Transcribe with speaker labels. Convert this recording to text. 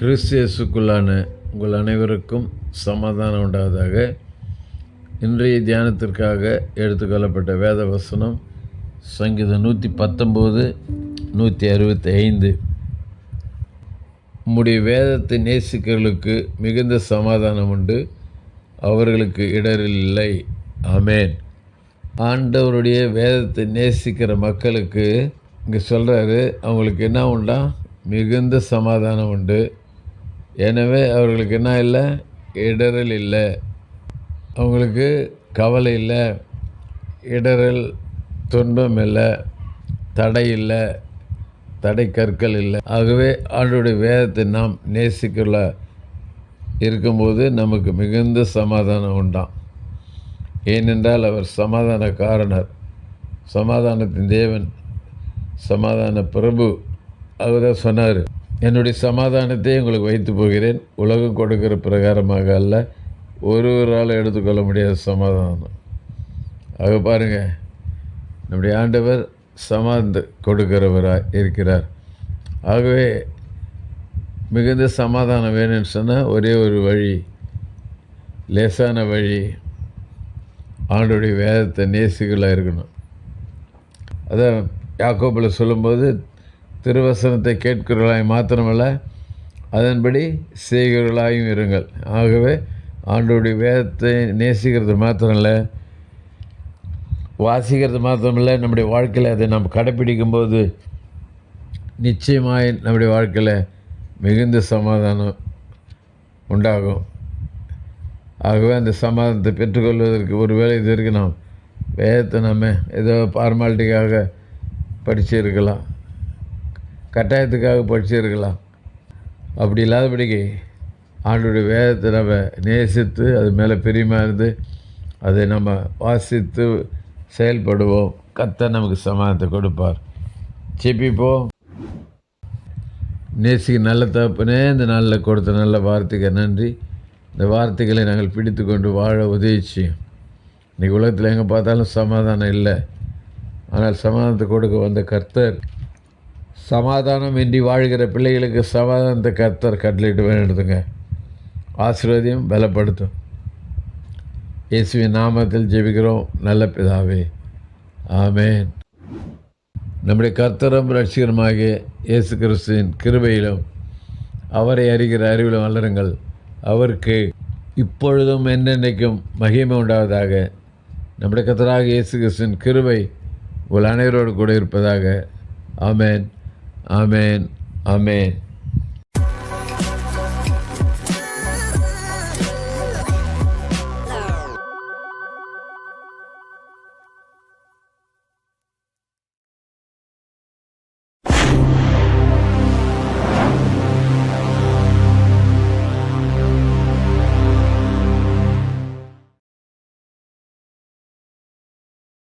Speaker 1: கிறிஸ்தியஸுக்குள்ளான உங்கள் அனைவருக்கும் சமாதானம் உண்டாவதாக. இன்றைய தியானத்திற்காக எடுத்துக்கொள்ளப்பட்ட வேத வசனம் சங்கீதம் நூற்றி பத்தொம்போது நூற்றி அறுபத்தி ஐந்து உம்முடைய வேதத்தை நேசிக்கிறவர்களுக்கு மிகுந்த சமாதானம் உண்டு. அவர்களுக்கு இடரில் இல்லை. அமேன் ஆண்டவருடைய வேதத்தை நேசிக்கிற மக்களுக்கு இங்கே சொல்கிறாரு அவங்களுக்கு என்ன உண்டா? மிகுந்த சமாதானம் உண்டு. எனவே அவர்களுக்கு என்ன இல்லை? இடரல் இல்லை. அவங்களுக்கு கவலை இல்லை. இடரல் துன்பம் இல்லை. தடை இல்லை. தடை கற்கள் இல்லை. ஆகவே ஆண்டுடைய வேதத்தை நாம் நேசிக்கல இருக்கும்போது நமக்கு மிகுந்த சமாதானம் உண்டாம். ஏனென்றால் அவர் சமாதான காரணர் சமாதானத்தின் தேவன் சமாதான பிரபு. அவர் தான் சொன்னார் என்னுடைய சமாதானத்தை உங்களுக்கு வைத்து போகிறேன். உலகம் கொடுக்கிற பிரகாரமாக அல்ல. ஒருவரால் எடுத்துக்கொள்ள முடியாத சமாதானம் ஆக பாருங்கள் நம்முடைய ஆண்டவர் சமாதான கொடுக்கிறவராக இருக்கிறார். ஆகவே மிகுந்த சமாதானம் வேணும்னு சொன்னால் ஒரே ஒரு வழி லேசான வழி ஆண்டுடைய வேதத்தை நேசிகளாக இருக்கணும். அதான் யாக்கோப்பில் சொல்லும்போது திருவசனத்தை கேட்கிறவர்களாய் மாத்திரமல்ல அதன்படி செய்கிறவர்களாயும் இருங்கள். ஆகவே ஆண்டோடைய வேதத்தை நேசிக்கிறது மாத்திரமில்ல வாசிக்கிறது மாத்திரமில்லை நம்முடைய வாழ்க்கையில் அதை நாம் கடைப்பிடிக்கும்போது நிச்சயமாய் நம்முடைய வாழ்க்கையில் மிகுந்த சமாதானம் உண்டாகும். ஆகவே அந்த சமாதானத்தை பெற்றுக்கொள்வதற்கு ஒரு வேலை இது இருக்கு நாம் வேதத்தை நம்ம ஏதோ ஃபார்மாலிட்டிக்காக படிச்சிருக்கலாம். கட்டாயத்துக்காக படிச்சிருக்கலாம். அப்படி இல்லாதபடிக்கு ஆண்டுடைய வேதத்தை நம்ம நேசித்து அது மேலே பிரியமாக இருந்து அதை நம்ம வாசித்து செயல்படுவோம். கத்த நமக்கு சமாதானத்தை கொடுப்பார். செப்பிப்போம் நேசிக்கு நல்ல தப்புனே இந்த நாளில் கொடுத்த நல்ல வார்த்தைக்கு நன்றி. இந்த வார்த்தைகளை நாங்கள் பிடித்து கொண்டு வாழ உதவிச்சு இன்றைக்கி உலகத்தில் எங்கே பார்த்தாலும் சமாதானம் இல்லை. ஆனால் சமாதானத்தை கொடுக்க வந்த கர்த்தர் சமாதானம் இன்றி வாழ்கிற பிள்ளைகளுக்கு சமாதானத்தை கர்த்தர் கட்டளிட்டு வேண்டுதுங்க ஆசீர்வதியும் பலப்படுத்தும். இயேசுவின் நாமத்தில் ஜெபிக்கிறோம். நல்ல பிதாவே. ஆமேன். நம்முடைய கர்த்தரும் ரட்சிகரமாகிய இயேசு கிறிஸ்துவின் கிருபையிலும் அவரை அறிகிற அறிவிலும் வளருங்கள். அவருக்கு இப்பொழுதும் என்னென்னைக்கும் மகிமை உண்டாவதாக. நம்முடைய கர்த்தராக இயேசு கிறிஸ்துவின் கிருபை உங்கள் அனைவரோடு கூட இருப்பதாக. ஆமேன். ஆமேன் ஆமேன்